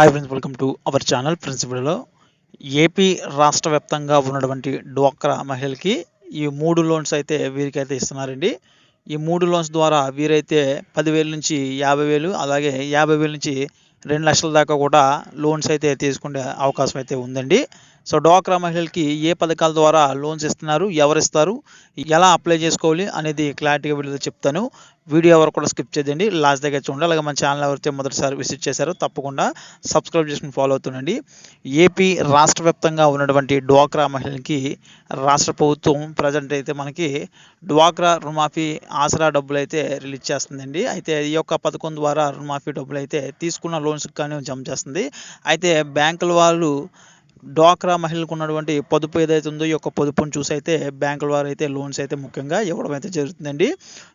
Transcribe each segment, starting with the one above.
Hi friends welcome to our channel ప్రిన్సిపల్లో AP రాష్ట్ర వ్యాప్తంగా ఉన్నటువంటి డ్వాక్రా మహిళలకి ఈ మూడు లోన్స్ అయితే వీరికైతే ఇస్తున్నారండి. ఈ మూడు లోన్స్ ద్వారా వీరైతే పదివేల నుంచి యాభై వేలు అలాగే యాభై వేల నుంచి రెండు లక్షల దాకా కూడా లోన్స్ అయితే తీసుకునే అవకాశం అయితే ఉందండి. సో డ్వాక్రా మహిళలకి ఏ పథకాల ద్వారా లోన్స్ ఇస్తున్నారు ఎవరిస్తారు ఎలా అప్లై చేసుకోవాలి అనేది క్లారిటీగా వీడియోలో చెప్తాను. వీడియో ఎవరు కూడా స్కిప్ చేయండి లాస్ట్ దగ్గర చూడండి. అలాగే మన ఛానల్ ఎవరైతే మొదటిసారి విజిట్ చేశారో తప్పకుండా సబ్స్క్రైబ్ చేసుకుని ఫాలో అవుతుండండి. ఏపీ రాష్ట్ర వ్యాప్తంగా ఉన్నటువంటి డ్వాక్రా మహిళలకి రాష్ట్ర ప్రభుత్వం ప్రజెంట్ అయితే మనకి డ్వాక్రా రుణమాఫీ ఆసరా డబ్బులు అయితే రిలీజ్ చేస్తుందండి. అయితే ఈ యొక్క పథకం ద్వారా రుణమాఫీ డబ్బులు అయితే తీసుకున్న లోన్స్కి కానీ జమ చేస్తుంది. అయితే బ్యాంకుల వాళ్ళు డ్వాక్రా మహిళలకు ఉన్నటువంటి పొదుపు ఏదైతే ఉందో ఈ యొక్క పొదుపును చూసి అయితే బ్యాంకుల వారు అయితే లోన్స్ అయితే ముఖ్యంగా ఇవ్వడం అయితే జరుగుతుందండి.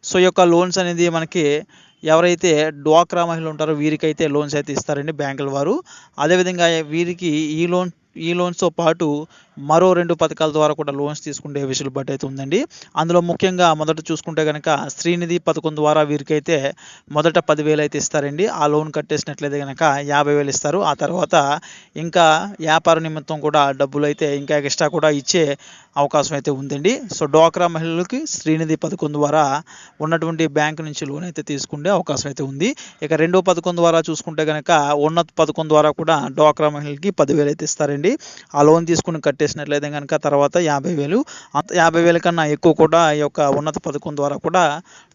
సో ఈ యొక్క లోన్స్ అనేది మనకి ఎవరైతే డ్వాక్రా మహిళలు ఉంటారో వీరికైతే లోన్స్ అయితే ఇస్తారండి బ్యాంకుల వారు. అదేవిధంగా వీరికి ఈ లోన్ ఈ లోన్స్తో పాటు మరో రెండు పథకాల ద్వారా కూడా లోన్స్ తీసుకునే వెసులుబాటు అయితే ఉందండి. అందులో ముఖ్యంగా మొదట చూసుకుంటే కనుక శ్రీనిధి పథకం ద్వారా వీరికైతే మొదట పదివేలు అయితే ఇస్తారండి. ఆ లోన్ కట్టేసినట్లయితే కనుక యాభై వేలు ఇస్తారు. ఆ తర్వాత ఇంకా వ్యాపార నిమిత్తం కూడా డబ్బులు అయితే ఇంకా ఎక్స్ట్రా కూడా ఇచ్చే అవకాశం అయితే ఉందండి. సో డ్వాక్రా మహిళలకి శ్రీనిధి పథకం ద్వారా ఉన్నటువంటి బ్యాంకు నుంచి లోన్ అయితే తీసుకునే అవకాశం అయితే ఉంది. ఇక రెండో పథకం ద్వారా చూసుకుంటే కనుక ఉన్నత పథకం ద్వారా కూడా డ్వాక్రా మహిళలకి పదివేలు అయితే ఇస్తారండి. ఆ లోన్ తీసుకుని కట్టేసినట్లయితే కనుక తర్వాత యాభై వేలు అంత యాభై వేల కన్నా ఎక్కువ కూడా ఈ యొక్క ఉన్నత పథకం ద్వారా కూడా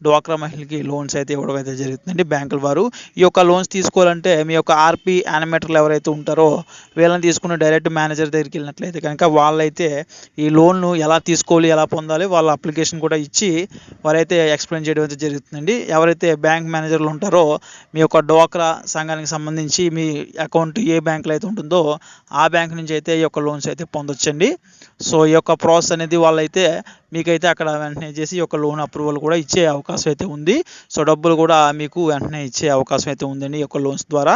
డ్వాక్రా మహిళకి లోన్స్ అయితే ఇవ్వడం అయితే జరుగుతుందండి బ్యాంకుల వారు. ఈ యొక్క లోన్స్ తీసుకోవాలంటే మీ యొక్క ఆర్పి యానిమేటర్లు ఎవరైతే ఉంటారో వీళ్ళని తీసుకుని డైరెక్ట్ మేనేజర్ దగ్గరికి వెళ్ళినట్లయితే కనుక వాళ్ళైతే ఈ లోన్ను ఎలా తీసుకోవాలి ఎలా పొందాలి వాళ్ళ అప్లికేషన్ కూడా ఇచ్చి వారైతే ఎక్స్ప్లెయిన్ చేయడం అయితే జరుగుతుందండి. ఎవరైతే బ్యాంక్ మేనేజర్లు ఉంటారో మీ యొక్క డ్వాక్రా సంఘానికి సంబంధించి మీ అకౌంట్ ఏ బ్యాంకులో అయితే ఉంటుందో ఆ బ్యాంక్ నుంచి అయితే ఈ యొక్క లోన్స్ అయితే పొందొచ్చండి. సో ఈ యొక్క ప్రాసెస్ అనేది వాళ్ళైతే మీకైతే అక్కడ వెంటనే చేసి ఈ యొక్క లోన్ అప్రూవల్ కూడా ఇచ్చే అవకాశం అయితే ఉంది. సో డబ్బులు కూడా మీకు వెంటనే ఇచ్చే అవకాశం అయితే ఉందండి ఈ యొక్క లోన్స్ ద్వారా.